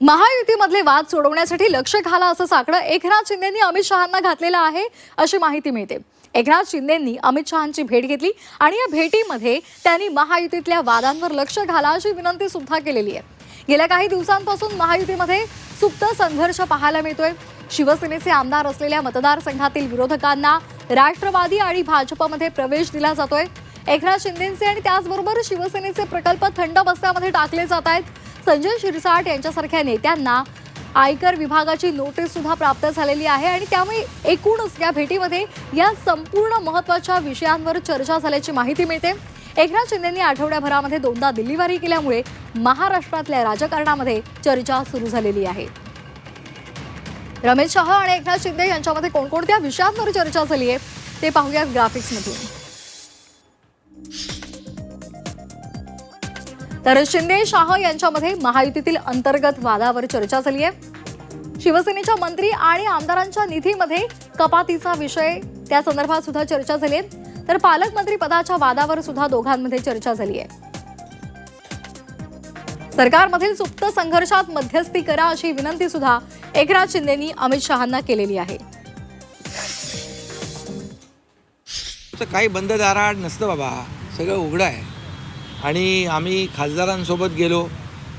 महायुतीमधले वाद सोडवण्यासाठी लक्ष घाला असं साकडं एकनाथ शिंदेंनी अमित शहांना घातलेलं आहे अशी माहिती मिळते. एकनाथ शिंदेंनी अमित शहांची भेट घेतली आणि या भेटीमध्ये त्यांनी महायुतीतल्या वादांवर लक्ष घाला अशी विनंती सुद्धा केलेली आहे. गेल्या काही दिवसांपासून महायुतीमध्ये सुप्त संघर्ष पाहायला मिळतोय. शिवसेनेचे आमदार असलेल्या मतदारसंघातील विरोधकांना राष्ट्रवादी आणि भाजपमध्ये प्रवेश दिला जातोय. एकनाथ शिंदेचे आणि त्याचबरोबर शिवसेनेचे प्रकल्प थंड बस्त्यामध्ये टाकले जात आहेत. संजय शिरसाट यांच्यासारख्या नेत्यांना आयकर विभागाची नोटीस सुद्धा प्राप्त झालेली आहे आणि त्यामुळे एकूणच या भेटीमध्ये या संपूर्ण महत्त्वाच्या विषयांवर चर्चा झाल्याची माहिती मिळते. एकनाथ शिंदेंनी आठवड्याभरामध्ये दोनदा दिल्लीवारी केल्यामुळे महाराष्ट्रातल्या राजकारणामध्ये चर्चा सुरू झालेली आहे. रमेश शहा आणि एकनाथ शिंदे यांच्यामध्ये कोणकोणत्या विषयांवर चर्चा झाली आहे ते पाहूया ग्राफिक्समधून तर शिंदे शाह यांच्यामध्ये महायुतीतील अंतर्गत वादावर चर्चा झाली आहे. शिवसेनेच्या मंत्री आणि आमदारांच्या निधीमध्ये कपातीचा विषय त्या संदर्भात सुद्धा चर्चा झाली आहे. तर पालकमंत्री पदाच्या वादावर सुद्धा दोघांमध्ये चर्चा झाली आहे. सरकारमधील सुप्त संघर्षात मध्यस्थी करा अशी विनंती सुद्धा एकनाथ शिंदेनी अमित शहांना केलेली आहे. काही बंद दारा नसतं बाबा. सगळं उघडं आहे. आणि आम्ही खासदारांसोबत गेलो.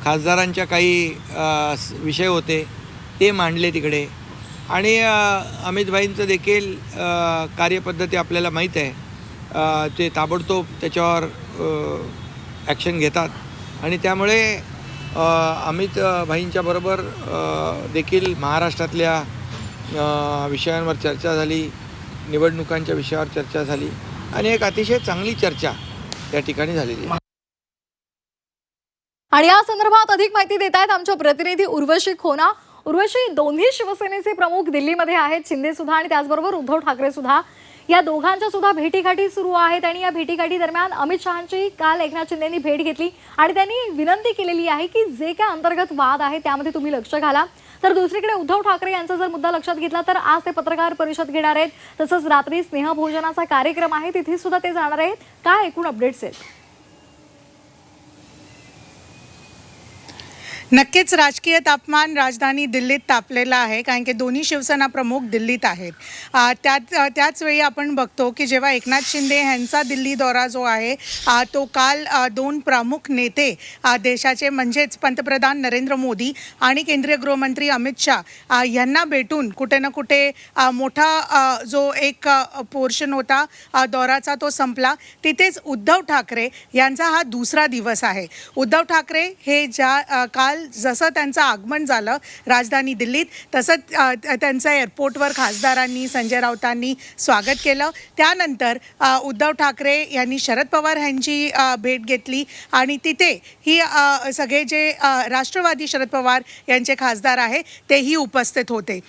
खासदारांच्या काही विषय होते. ते मांडले तिकडे. आणि अमितभाईंचं देखील कार्यपद्धती आपल्याला माहीत आहे. ते ताबडतोब त्याच्यावर ॲक्शन घेतात. आणि त्यामुळे अमित भाईंच्या बरोबर देखील महाराष्ट्रातल्या विषयांवर चर्चा झाली. निवडणुकांच्या विषयावर चर्चा झाली. आणि एक अतिशय चांगली चर्चा त्या ठिकाणी झालेली आहे. आणि या संदर्भात अधिक माहिती देत आहेत आमच्या प्रतिनिधी उर्वशी खोना. उर्वशी दोन्ही शिवसेनेचे प्रमुख दिल्लीमध्ये आहेत शिंदे सुद्धा आणि त्याचबरोबर उद्धव ठाकरे सुद्धा. या दोघांच्या सुद्धा भेटीगाठी सुरू आहेत आणि या भेटीगाठी दरम्यान अमित शहांची काल एकनाथ शिंदेनी भेट घेतली आणि त्यांनी विनंती केलेली आहे की जे काय अंतर्गत वाद आहे त्यामध्ये तुम्ही लक्ष घाला. तर दुसरीकडे उद्धव ठाकरे यांचा जर मुद्दा लक्षात घेतला तर आज ते पत्रकार परिषद घेणार आहेत. तसंच रात्री स्नेहभोजनाचा कार्यक्रम आहे तिथे सुद्धा ते जाणार आहेत. काय एकूण अपडेट्स आहेत? नक्कीच राजकीय तापमान राजधानी दिल्लीत तापलेलं आहे कारण की दोन्ही शिवसेना प्रमुख दिल्लीत आहेत. त्यात त्याचवेळी आपण बघतो की जेव्हा एकनाथ शिंदे ह्यांचा दिल्ली दौरा जो आहे तो काल दोन प्रमुख नेते देशाचे म्हणजेच पंतप्रधान नरेंद्र मोदी आणि केंद्रीय गृहमंत्री अमित शाह यांना भेटून कुठे ना कुठे मोठा जो एक पोर्शन होता दौराचा तो संपला. तिथेच उद्धव ठाकरे यांचा हा दुसरा दिवस आहे. उद्धव ठाकरे हे ज्या काल काल जसं त्यांचं आगमन झालं राजधानी दिल्लीत तसंच अ, त- त्यांचं एअरपोर्टवर खासदारांनी संजय राऊतांनी स्वागत केलं. त्यानंतर उद्धव ठाकरे यांनी शरद पवार यांची भेट घेतली आणि तिथे ही सगळे जे राष्ट्रवादी शरद पवार यांचे खासदार आहे तेही उपस्थित होते.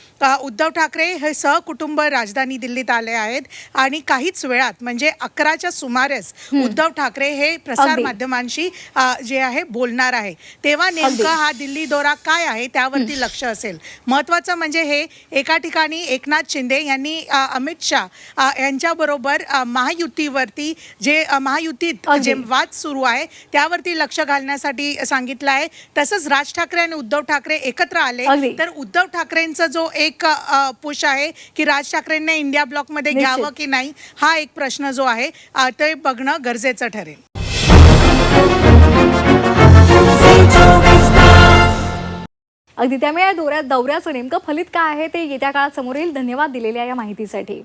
उद्धव ठाकरे हे सहकुटुंब राजधानी दिल्लीत आले आहेत आणि काहीच वेळात म्हणजे अकराच्या सुमारेस उद्धव ठाकरे हे प्रसार. माध्यमांशी जे आहे बोलणार आहे. तेव्हा नेमका हा दिल्ली दौरा काय आहे त्यावरती लक्ष असेल महत्वाचं म्हणजे हे एका ठिकाणी एकनाथ शिंदे यांनी अमित शाह यांच्याबरोबर महायुतीवरती जे महायुतीत. जे वाद सुरू आहे त्यावरती लक्ष घालण्यासाठी सांगितलं आहे तसंच राज ठाकरे आणि उद्धव ठाकरे एकत्र आले. तर उद्धव ठाकरेंचा जो एक पुश आहे की राज ठाकरेंना इंडिया ब्लॉकमध्ये. घ्यावं की नाही हा एक प्रश्न जो आहे ते बघणं गरजेचं ठरेल अगदी त्यामुळे या दौऱ्यात दौऱ्याचं नेमकं फलित काय आहे ते येत्या काळात समोर येईल. धन्यवाद दिलेल्या या माहितीसाठी.